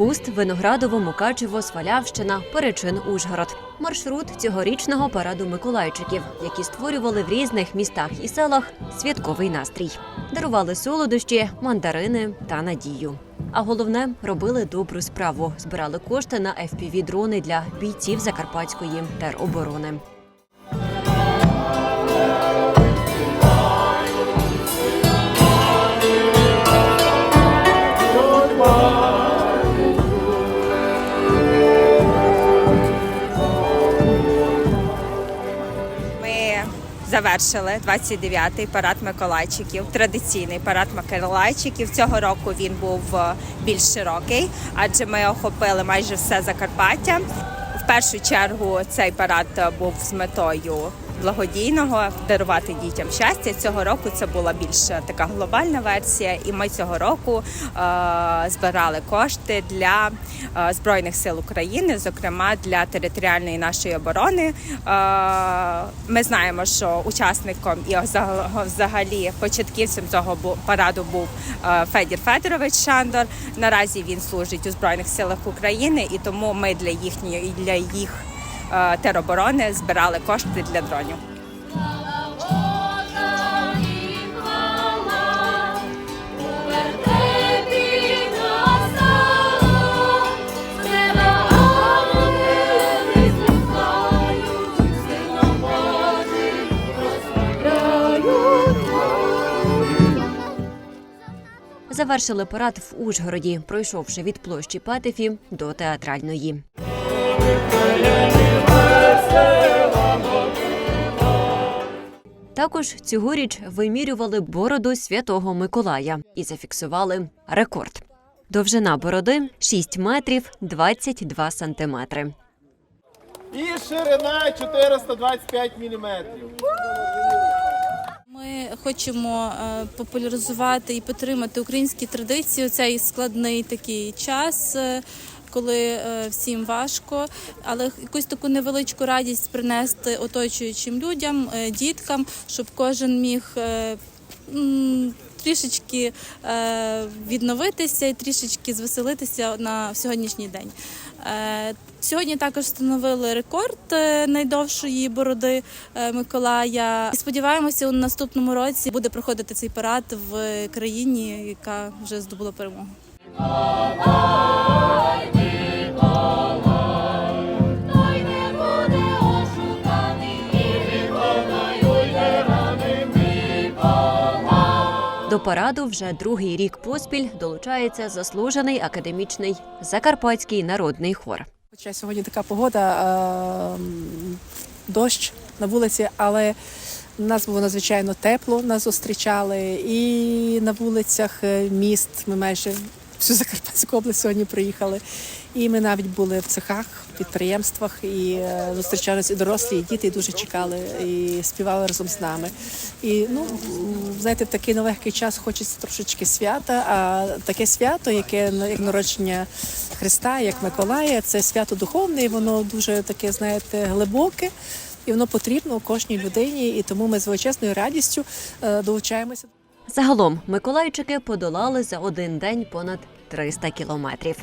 Хуст, Виноградово, Мукачево, Свалявщина, Перечин, Ужгород. Маршрут цьогорічного параду Миколайчиків, які створювали в різних містах і селах святковий настрій. Дарували солодощі, мандарини та надію. А головне робили добру справу. Збирали кошти на fpv дрони для бійців Закарпатської тероборони. Завершили 29-й парад Миколайчиків, традиційний парад Миколайчиків. Цього року він був е, більш широкий, адже ми охопили майже все Закарпаття. В першу чергу цей парад е, був з метою благодійного дарувати дітям щастя. Цього року це була більш така глобальна версія, і ми цього року е, збирали кошти для е, збройних сил України, зокрема для територіальної нашої оборони. Е, ми знаємо, що учасником і взаг- взагалі початківцем цього параду був Федір Федорович Шандор. Наразі він служить у збройних силах України, і тому ми для їхньої для їх тероборони збирали кошти для дронів. Завершили парад в Ужгороді, пройшовши від площі Петефі до театральної. Також цьогоріч вимірювали бороду святого Миколая і зафіксували рекорд. Довжина бороди 6 метрів 22 сантиметри. І ширина 425 міліметрів. Ми хочемо е, популяризувати і підтримати українські традиції у цей складний такий час. Коли е, всім важко, але якусь таку невеличку радість принести оточуючим людям, е, діткам, щоб кожен міг е, трішечки відновитися і трішечки звеселитися на сьогоднішній день. Сьогодні також встановили рекорд найдовшої бороди Миколая. І сподіваємося, у наступному році буде проходити цей парад в країні, яка вже здобула перемогу. До параду вже другий рік поспіль долучається заслужений академічний Закарпатський народний хор. Хоча сьогодні така погода, е, дощ на вулиці, але нас було надзвичайно тепло, нас зустрічали і на вулицях е, міст. Ми майже всю Закарпатську область сьогодні приїхали. І ми навіть були в цехах, підприємствах і е, зустрічалися і дорослі, і діти і дуже чекали і співали разом з нами. І ну знаєте, в такий нелегкий час хочеться трошечки свята. А таке свято, яке ну, як народження Христа, як Миколая, це свято духовне, і воно дуже таке, знаєте, глибоке. І воно потрібно кожній людині, і тому ми з величезною радістю е, долучаємося. Загалом Миколайчики подолали за один день понад 300 кілометрів.